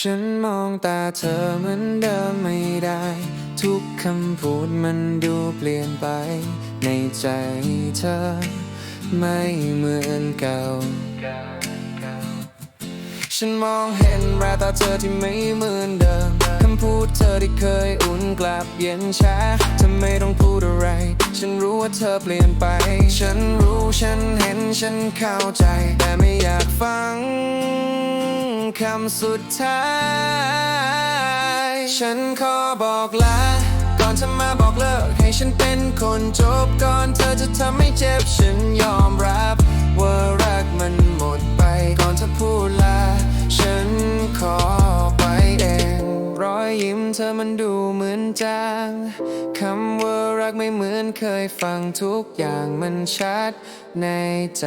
ฉันมองตาเธอเหมือนเดิมไม่ได้ ทุกคำพูดมันดูเปลี่ยนไป ในใจเธอ ไม่เหมือนเก่า ฉันมองเห็นแววตาเธอที่ไม่เหมือนเดิม คำพูดเธอที่เคยอุ่นกลับเย็นชาเธอไม่ต้องพูดอะไร ฉันรู้ว่าเธอเปลี่ยนไป ฉันรู้ฉันเห็นฉันเข้าใจ แต่ไม่อยากฟัง คำสุดท้าย ฉันขอบอกลา ก่อนเธอมาบอกเลิก ให้ฉันเป็นคนจบก่อนเธอจะทำให้เจ็บฉันยอมรับ ว่ารักมันหมดไป ก่อนเธอพูดลา ฉันขอไปเอง รอยยิ้มเธอมันดูเหมือนจางคำว่ารักไม่เหมือนเคยฟังทุกอย่างมันชัดในใจ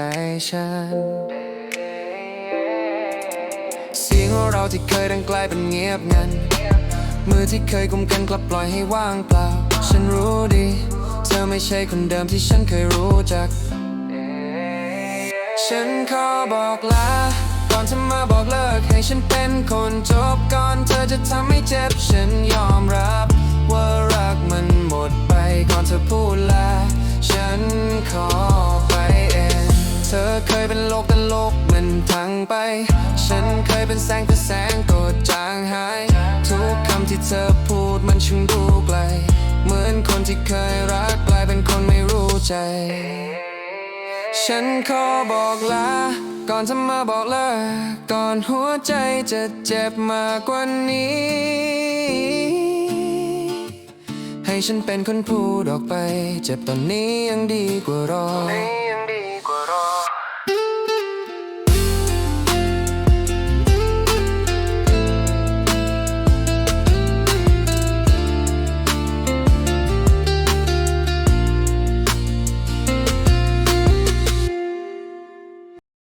ฉัน เสียงของเราที่เคยดังไกลเป็นเงียบงัน มือที่เคยกุมกันกลับปล่อยให้ว่างเปล่า ฉันรู้ดี เธอไม่ใช่คนเดิมที่ฉันเคยรู้จัก ฉันขอบอกลาก่อนเธอมาบอกเลิกให้ฉันเป็นคนจบก่อนเธอจะทำให้เจ็บฉันยอมรับ กมันพังไป ฉันเคยเป็นแสงแต่แสงก็จางหาย ทุกคำที่เธอพูดมันช่างดูไกล เหมือนคนที่เคยรักกลายเป็นคนไม่รู้ใจ ฉันขอบอกลา ก่อนจะมาบอกเลิกก่อนหัวใจจะเจ็บมากกว่านี้ ให้ฉันเป็นคนพูดออกไป เจ็บตอนนี้ยังดีกว่ารอ